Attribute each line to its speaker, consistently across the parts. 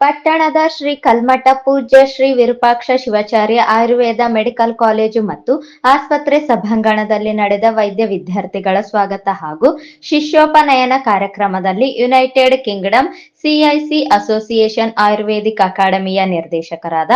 Speaker 1: ಪಟ್ಟಣದ ಶ್ರೀ ಕಲ್ಮಠ ಪೂಜ್ಯ Shri Virupaksha Shivacharya Ayurveda medical college ಮತ್ತು ಆಸ್ಪತ್ರೆ ಸಭಾಂಗಣದಲ್ಲಿ ನಡೆದ ವೈದ್ಯ ವಿದ್ಯಾರ್ಥಿಗಳ ಸ್ವಾಗತ ಹಾಗೂ ಶಿಷ್ಯೋಪನಯನ ಕಾರ್ಯಕ್ರಮದಲ್ಲಿ United Kingdom CIC association Ayurvedic ಅಕಾಡೆಮಿಯ ನಿರ್ದೇಶಕರಾದ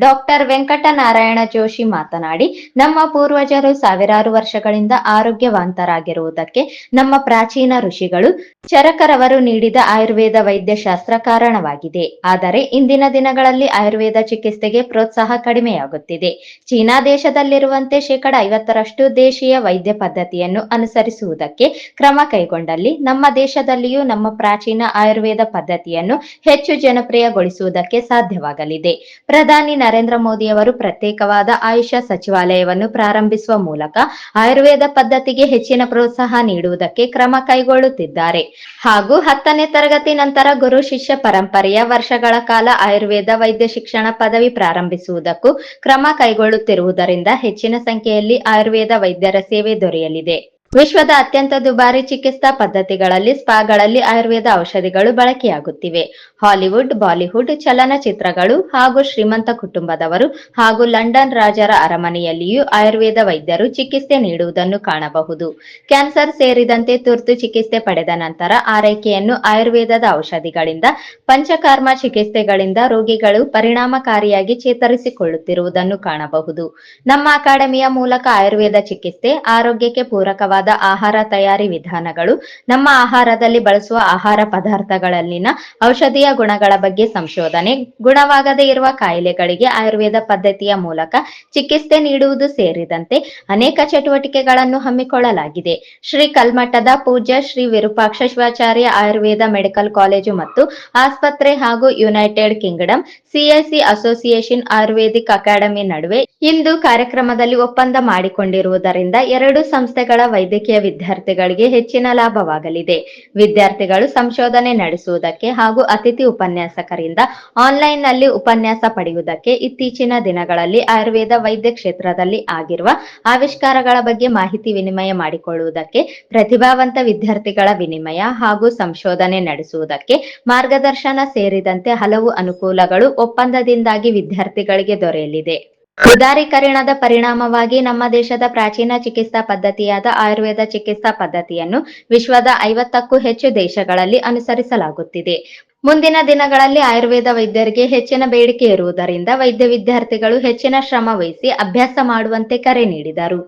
Speaker 1: ಡಾಕ್ಟರ್ ವೆಂಕಟನಾರಾಯಣ ಜೋಶಿ ಮಾತನಾಡಿ, ನಮ್ಮ ಪೂರ್ವಜರು ಸಾವಿರಾರು ವರ್ಷಗಳಿಂದ ಆರೋಗ್ಯವಂತರಾಗಿರುವುದಕ್ಕೆ ನಮ್ಮ ಪ್ರಾಚೀನ ಋಷಿಗಳು ಚರಕರವರು ನೀಡಿದ ಆಯುರ್ವೇದ ವೈದ್ಯಶಾಸ್ತ್ರ ಕಾರಣವಾಗಿದೆ. ಆದರೆ ಇಂದಿನ ದಿನಗಳಲ್ಲಿ ಆಯುರ್ವೇದ ಚಿಕಿತ್ಸೆಗೆ ಪ್ರೋತ್ಸಾಹ ಕಡಿಮೆಯಾಗುತ್ತಿದೆ. ಚೀನಾ ದೇಶದಲ್ಲಿರುವಂತೆ ಶೇಕಡ ಐವತ್ತರಷ್ಟು ದೇಶೀಯ ವೈದ್ಯ ಪದ್ಧತಿಯನ್ನು ಅನುಸರಿಸುವುದಕ್ಕೆ ಕ್ರಮ ಕೈಗೊಂಡಲ್ಲಿ ನಮ್ಮ ದೇಶದಲ್ಲಿಯೂ ನಮ್ಮ ಪ್ರಾಚೀನ ಆಯುರ್ವೇದ ಪದ್ಧತಿಯನ್ನು ಹೆಚ್ಚು ಜನಪ್ರಿಯಗೊಳಿಸುವುದಕ್ಕೆ ಸಾಧ್ಯವಾಗಲಿದೆ. ಪ್ರಧಾನಿ ನರೇಂದ್ರ ಮೋದಿಯವರು ಪ್ರತ್ಯೇಕವಾದ ಆಯುಷ ಸಚಿವಾಲಯವನ್ನು ಪ್ರಾರಂಭಿಸುವ ಮೂಲಕ ಆಯುರ್ವೇದ ಪದ್ಧತಿಗೆ ಹೆಚ್ಚಿನ ಪ್ರೋತ್ಸಾಹ ನೀಡುವುದಕ್ಕೆ ಕ್ರಮ ಕೈಗೊಳ್ಳುತ್ತಿದ್ದಾರೆ. ಹಾಗೂ ಹತ್ತನೇ ತರಗತಿ ನಂತರ ಗುರು ಶಿಷ್ಯ ಪರಂಪರೆಯ ವರ್ಷಗಳ ಕಾಲ ಆಯುರ್ವೇದ ವೈದ್ಯ ಶಿಕ್ಷಣ ಪದವಿ ಪ್ರಾರಂಭಿಸುವುದಕ್ಕೂ ಕ್ರಮ ಕೈಗೊಳ್ಳುತ್ತಿರುವುದರಿಂದ ಹೆಚ್ಚಿನ ಸಂಖ್ಯೆಯಲ್ಲಿ ಆಯುರ್ವೇದ ವೈದ್ಯರ ಸೇವೆ ದೊರೆಯಲಿದೆ. ವಿಶ್ವದ ಅತ್ಯಂತ ದುಬಾರಿ ಚಿಕಿತ್ಸಾ ಪದ್ಧತಿಗಳಲ್ಲಿ, ಸ್ಪಾಗಳಲ್ಲಿ ಆಯುರ್ವೇದ ಔಷಧಿಗಳು ಬಳಕೆಯಾಗುತ್ತಿವೆ. ಹಾಲಿವುಡ್, ಬಾಲಿವುಡ್ ಚಲನಚಿತ್ರಗಳು ಹಾಗೂ ಶ್ರೀಮಂತ ಕುಟುಂಬದವರು ಹಾಗೂ ಲಂಡನ್ ರಾಜರ ಅರಮನೆಯಲ್ಲಿಯೂ ಆಯುರ್ವೇದ ವೈದ್ಯರು ಚಿಕಿತ್ಸೆ ನೀಡುವುದನ್ನು ಕಾಣಬಹುದು. ಕ್ಯಾನ್ಸರ್ ಸೇರಿದಂತೆ ತುರ್ತು ಚಿಕಿತ್ಸೆ ಪಡೆದ ನಂತರ ಆರೈಕೆಯನ್ನು ಆಯುರ್ವೇದದ ಔಷಧಿಗಳಿಂದ, ಪಂಚಕರ್ಮ ಚಿಕಿತ್ಸೆಗಳಿಂದ ರೋಗಿಗಳು ಪರಿಣಾಮಕಾರಿಯಾಗಿ ಚೇತರಿಸಿಕೊಳ್ಳುತ್ತಿರುವುದನ್ನು ಕಾಣಬಹುದು. ನಮ್ಮ ಅಕಾಡೆಮಿಯ ಮೂಲಕ ಆಯುರ್ವೇದ ಚಿಕಿತ್ಸೆ ಆರೋಗ್ಯಕ್ಕೆ ಪೂರಕವಾದ ಆಹಾರ ತಯಾರಿ ವಿಧಾನಗಳು. ನಮ್ಮ ಆಹಾರದಲ್ಲಿ ಬಳಸುವ ಆಹಾರ ಪದಾರ್ಥಗಳಲ್ಲಿನ ಔಷಧೀಯ ಗುಣಗಳ ಬಗ್ಗೆ ಸಂಶೋಧನೆ. ಗುಣವಾಗದೇ ಇರುವ ಕಾಯಿಲೆಗಳಿಗೆ ಆಯುರ್ವೇದ ಪದ್ಧತಿಯ ಮೂಲಕ ಚಿಕಿತ್ಸೆ ನೀಡುವುದು ಸೇರಿದಂತೆ ಅನೇಕ ಚಟುವಟಿಕೆಗಳನ್ನು ಹಮ್ಮಿಕೊಳ್ಳಲಾಗಿದೆ. ಶ್ರೀ ಕಲ್ಮಠದ ಪೂಜ್ಯ ಶ್ರೀ ವಿರೂಪಾಕ್ಷ ಶಿವಾಚಾರ್ಯ ಆಯುರ್ವೇದ ಮೆಡಿಕಲ್ ಕಾಲೇಜು ಮತ್ತು ಆಸ್ಪತ್ರೆ ಹಾಗೂ United Kingdom CSC association Ayurvedic academy ನಡುವೆ ಇಂದು ಕಾರ್ಯಕ್ರಮದಲ್ಲಿ ಒಪ್ಪಂದ ಮಾಡಿಕೊಂಡಿರುವುದರಿಂದ ಎರಡು ಸಂಸ್ಥೆಗಳ ವೈದ್ಯಕೀಯ ವಿದ್ಯಾರ್ಥಿಗಳಿಗೆ ಹೆಚ್ಚಿನ ಲಾಭವಾಗಲಿದೆ. ವಿದ್ಯಾರ್ಥಿಗಳು ಸಂಶೋಧನೆ ನಡೆಸುವುದಕ್ಕೆ ಹಾಗೂ ಅತಿಥಿ ಉಪನ್ಯಾಸಕರಿಂದ ಆನ್ಲೈನ್ನಲ್ಲಿ ಉಪನ್ಯಾಸ ಪಡೆಯುವುದಕ್ಕೆ ಇತ್ತೀಚಿನ ದಿನಗಳಲ್ಲಿ ಆಯುರ್ವೇದ ವೈದ್ಯ ಕ್ಷೇತ್ರದಲ್ಲಿ ಆಗಿರುವ ಆವಿಷ್ಕಾರಗಳ ಬಗ್ಗೆ ಮಾಹಿತಿ ವಿನಿಮಯ ಮಾಡಿಕೊಳ್ಳುವುದಕ್ಕೆ, ಪ್ರತಿಭಾವಂತ ವಿದ್ಯಾರ್ಥಿಗಳ ವಿನಿಮಯ ಹಾಗೂ ಸಂಶೋಧನೆ ನಡೆಸುವುದಕ್ಕೆ ಮಾರ್ಗದರ್ಶನ ಸೇರಿದಂತೆ ಹಲವು ಅನುಕೂಲಗಳು ಒಪ್ಪಂದದಿಂದಾಗಿ ವಿದ್ಯಾರ್ಥಿಗಳಿಗೆ ದೊರೆಯಲಿದೆ. ಉದಾರೀಕರಣದ ಪರಿಣಾಮವಾಗಿ ನಮ್ಮ ದೇಶದ ಪ್ರಾಚೀನ ಚಿಕಿತ್ಸಾ ಪದ್ಧತಿಯಾದ ಆಯುರ್ವೇದ ಚಿಕಿತ್ಸಾ ಪದ್ಧತಿಯನ್ನು ವಿಶ್ವದ ಐವತ್ತಕ್ಕೂ ಹೆಚ್ಚು ದೇಶಗಳಲ್ಲಿ ಅನುಸರಿಸಲಾಗುತ್ತಿದೆ. ಮುಂದಿನ ದಿನಗಳಲ್ಲಿ ಆಯುರ್ವೇದ ವೈದ್ಯರಿಗೆ ಹೆಚ್ಚಿನ ಬೇಡಿಕೆ ಇರುವುದರಿಂದ ವೈದ್ಯ ವಿದ್ಯಾರ್ಥಿಗಳು ಹೆಚ್ಚಿನ ಶ್ರಮ ವಹಿಸಿ ಅಭ್ಯಾಸ ಮಾಡುವಂತೆ ಕರೆ ನೀಡಿದರು.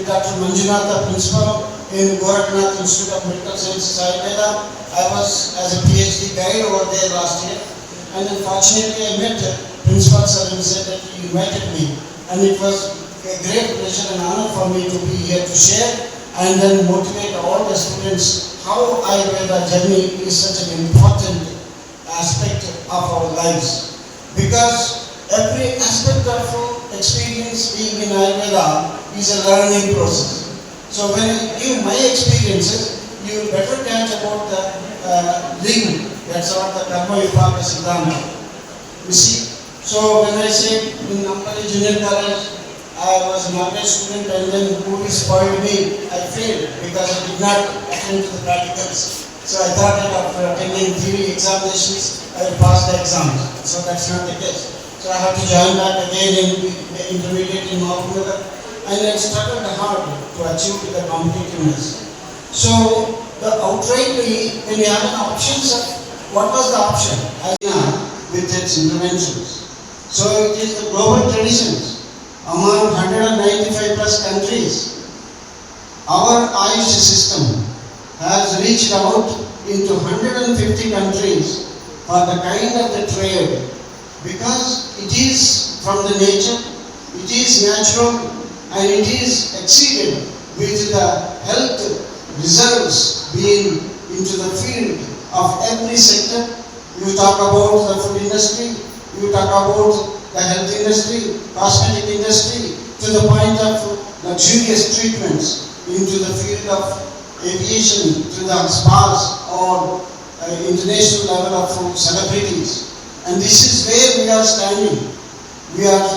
Speaker 2: Dr. Manjunatha principal in Gorakhnath Institute of Medical Sciences Ayurveda. I was as a PhD guide over there last year, and then fortunately I met principal sir and said that he invited me, and it was a great pleasure and honor for me to be here to share and then motivate all the students how Ayurveda journey is such an important aspect of our lives. Because every aspect of experience being in Ayurveda is a learning process. So when I give my experiences, you better catch about the uh, ling, that's what the Karma Vipaka Siddhanta. You see, so when I say in Nampali Junior College, I was an average student and then movie spoiled me. I failed because I did not attend to the practicals. So I thought that after attending theory examinations, I will pass the exams. So that's not the case. So I have to join back again in intermediate in Mahaprabhu and I struggled hard to achieve the competitiveness. So the outrightly, when you have an options, of- what was the option? China with its interventions. So it is the global traditions among 195 plus countries. Our Ayush system has reached out into 150 countries for the kind of the trade because it is from the nature, it is natural and it is exceeded with the health reserves being into the field of every sector. You talk about the food industry, you talk about the health industry, cosmetic industry, to the point of luxurious treatments into the field of aviation, to the spas or uh, international level of celebrities. And this is where we are standing. We are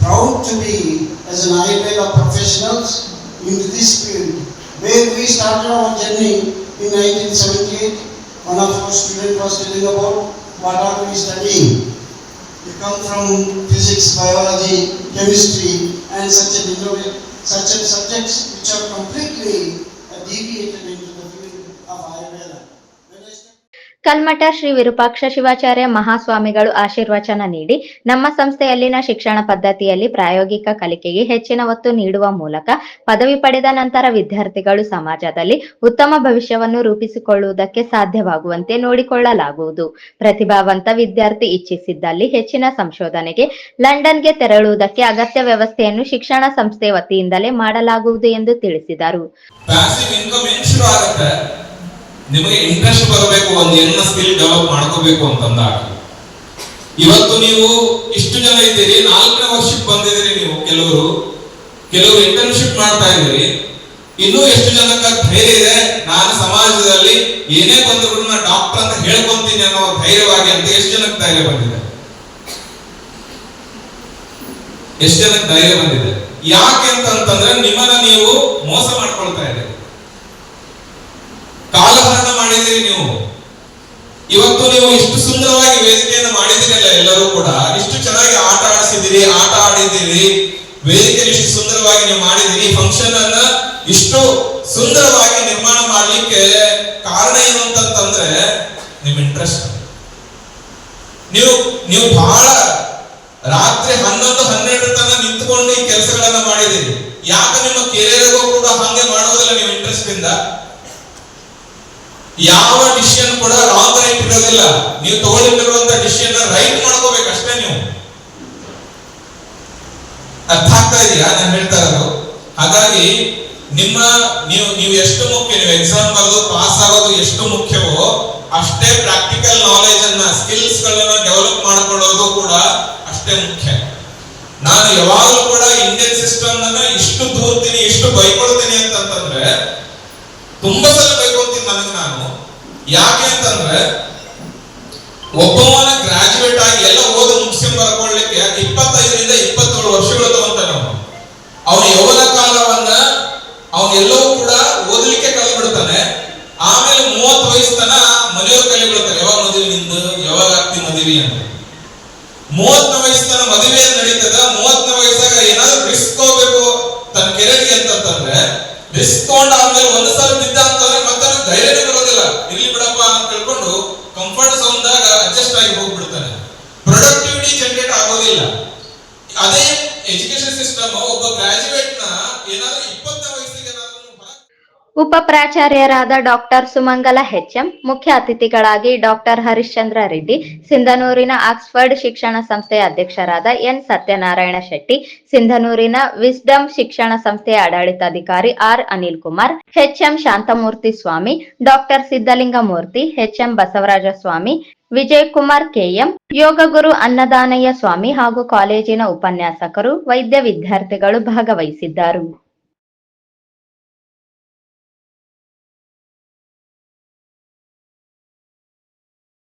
Speaker 2: proud to be as an Ayurveda professionals into this field. Where we started our journey in 1978, one of our students was telling about what are we studying. You come from physics, biology, chemistry, and such an innovative, such a subjects which are completely deviated
Speaker 1: Kalmath Shri Virupaksha Shivacharya ಮಹಾಸ್ವಾಮಿಗಳು ಆಶೀರ್ವಚನ ನೀಡಿ ನಮ್ಮ ಸಂಸ್ಥೆಯಲ್ಲಿನ ಶಿಕ್ಷಣ ಪದ್ಧತಿಯಲ್ಲಿ ಪ್ರಾಯೋಗಿಕ ಕಲಿಕೆಗೆ ಹೆಚ್ಚಿನ ಒತ್ತು ನೀಡುವ ಮೂಲಕ ಪದವಿ ಪಡೆದ ನಂತರ ವಿದ್ಯಾರ್ಥಿಗಳು ಸಮಾಜದಲ್ಲಿ ಉತ್ತಮ ಭವಿಷ್ಯವನ್ನು ರೂಪಿಸಿಕೊಳ್ಳುವುದಕ್ಕೆ ಸಾಧ್ಯವಾಗುವಂತೆ ನೋಡಿಕೊಳ್ಳಲಾಗುವುದು. ಪ್ರತಿಭಾವಂತ ವಿದ್ಯಾರ್ಥಿ ಇಚ್ಛಿಸಿದ್ದಲ್ಲಿ ಹೆಚ್ಚಿನ ಸಂಶೋಧನೆಗೆ ಲಂಡನ್ಗೆ ತೆರಳುವುದಕ್ಕೆ ಅಗತ್ಯ ವ್ಯವಸ್ಥೆಯನ್ನು ಶಿಕ್ಷಣ ಸಂಸ್ಥೆ ವತಿಯಿಂದಲೇ ಮಾಡಲಾಗುವುದು ಎಂದು ತಿಳಿಸಿದರು.
Speaker 3: ನಿಮಗೆ ಇಂಟ್ರೆಸ್ಟ್ ಬರಬೇಕು, ಒಂದು ಎನ್ನ ಸ್ಕಿಲ್ ಡೆವಲಪ್ ಮಾಡ್ಕೋಬೇಕು ಅಂತಂದಾಗ. ಇವತ್ತು ನೀವು ಇಷ್ಟು ಜನ ಇದ್ದೀರಿ, ನಾಲ್ಕನೇ ವರ್ಷಕ್ಕೆ ಬಂದಿದ್ದೀರಿ ನೀವು ಕೆಲವರು. ಕೆಲವರು ಇಂಟರ್ನ್ಶಿಪ್ ಮಾಡ್ತಾ ಇದ್ದೀರಿ. ಇನ್ನೂ ಎಷ್ಟು ಜನಕ್ಕೆ ಧೈರ್ಯ ಇದೆ, ನಾನು ಸಮಾಜದಲ್ಲಿ ಏನೇ ಬಂದ್ರು ನಾನು ಡಾಕ್ಟರ್ ಅಂತ ಹೇಳ್ಕೊಂತೀನಿ ಅನ್ನೋ ಧೈರ್ಯವಾಗಿ ಅಂತ ಎಷ್ಟು ಜನಕ್ಕೆ ಧೈರ್ಯ ಬಂದಿದೆ? ಎಷ್ಟು ಜನಕ್ಕೆ ಧೈರ್ಯ ಬಂದಿದೆ? ಯಾಕೆ ಅಂತಂದ್ರೆ ನಿಮ್ಮನ್ನ ನೀವು ಮೋಸ ಮಾಡ್ಕೊಳ್ತಾ ಇದ್ದೀರಿ. ನೀವು ಇವತ್ತು ನೀವು ಇಷ್ಟು ಸುಂದರವಾಗಿ ವೇದಿಕೆಯನ್ನು ಮಾಡಿದಿರಲ್ಲ ಎಲ್ಲರೂ ಕೂಡ, ಇಷ್ಟು ಚೆನ್ನಾಗಿ ಆಟ ಆಡಿಸಿದಿರಿ ಆಟ ಆಡಿದಿರಿ ವೇದಿಕೆ ಇಷ್ಟು ಸುಂದರವಾಗಿ ನೀವು ಮಾಡಿದಿರಿ ಫಂಕ್ಷನ್ ಅನ್ನ ಇಷ್ಟು ಸುಂದರವಾಗಿ ನಿರ್ಮಾಣ ಮಾಡ್ಲಿಕ್ಕೆ ಕಾರಣ ಏನು ಅಂತಂದ್ರೆ ನಿಮ್ ಇಂಟ್ರೆಸ್ಟ್ ನೀವು ನೀವು ಬಹಳ ರಾತ್ರಿ ಹನ್ನೊಂದು, ಹನ್ನೆರಡು ತನ ನಿಂತ್ಕೊಂಡು ಈ ಕೆಲಸಗಳನ್ನ ಮಾಡಿದಿರಿ ಯಾಕೆ ನಿಮ್ಮ ಕೆರಿಯರ್ಗೂ ಕೂಡ ಹಂಗೆ ಮಾಡೋದಿಲ್ಲ ನೀವು ಇಂಟ್ರೆಸ್ಟ್ ಇಂದ? ಯಾವ ಡಿಸಿಷನ್ ಕೂಡ ರಾಂಗ್ ರೈಟ್ ಇರೋದಿಲ್ಲ. ನೀವು ತಗೊಂಡಿರುವಂತ ಡಿಸಿಷನ್ ರೈಟ್ ಮಾಡ್ಕೋಬೇಕು ಅಷ್ಟೇ ನೀವು. ಅರ್ಥ ಆಗ್ತಾ ಇದೆಯಾ? ನಾನು ಹೇಳ್ತಾ ಇರೋದು. ಹಾಗಾಗಿ ನಿಮ್ಮ ನೀವು ನೀವು ಎಷ್ಟು ಮುಖ್ಯ, ನೀವು ಎಕ್ಸಾಮ್ ಬರೋದು ಪಾಸ್ ಆಗೋದು ಎಷ್ಟು ಮುಖ್ಯವೋ ಅಷ್ಟೇ ಪ್ರಾಕ್ಟಿಕಲ್ ನಾಲೆಜ್ ರಿಸ್ಕ್ ಆದ್ಮೇಲೆ ಒಂದು ಸಲ ಬಿದ್ದ ಅಂತಂದ್ರೆ ಮತ್ತೆ ಧೈರ್ಯನೇ ಬರೋದಿಲ್ಲ. ಇರ್ಲಿ ಬಿಡಪ್ಪ ಅಂತ ತಿಳ್ಕೊಂಡು ಕಂಫರ್ಟ್ ಝೋನ್ದಾಗ ಅಡ್ಜಸ್ಟ್ ಆಗಿ ಹೋಗ್ಬಿಡ್ತಾನೆ. ಪ್ರೊಡಕ್ಟಿವಿಟಿ ಜನರೇಟ್ ಆಗೋದಿಲ್ಲ. ಅದೇ ಎಜುಕೇಶನ್ ಸಿಸ್ಟಮ್ ಒಬ್ಬ ಗ್ರಾಜುಯೇಟ್ನ ಏನಾದ್ರೂ ಇಪ್ಪತ್ತು
Speaker 1: ಉಪ ಪ್ರಾಚಾರ್ಯರಾದ ಡಾಕ್ಟರ್ ಸುಮಂಗಲ ಹೆಚ್ಎಂ, ಮುಖ್ಯ ಅತಿಥಿಗಳಾಗಿ ಡಾಕ್ಟರ್ ಹರಿಶ್ಚಂದ್ರ ರೆಡ್ಡಿ, ಸಿಂಧನೂರಿನ ಆಕ್ಸ್ಫರ್ಡ್ ಶಿಕ್ಷಣ ಸಂಸ್ಥೆಯ ಅಧ್ಯಕ್ಷರಾದ ಎನ್ ಸತ್ಯನಾರಾಯಣ ಶೆಟ್ಟಿ, ಸಿಂಧನೂರಿನ ವಿಸ್ಡಮ್ ಶಿಕ್ಷಣ ಸಂಸ್ಥೆಯ ಆಡಳಿತಾಧಿಕಾರಿ R Anil Kumar, HM Shantamurthy Swamy, doctor Siddalingamurthy HM Basavaraja Swamy Vijay Kumar KM Yoga Guru Annadanayya Swamy ಹಾಗೂ ಕಾಲೇಜಿನ ಉಪನ್ಯಾಸಕರು, ವೈದ್ಯ ವಿದ್ಯಾರ್ಥಿಗಳು ಭಾಗವಹಿಸಿದ್ದರು.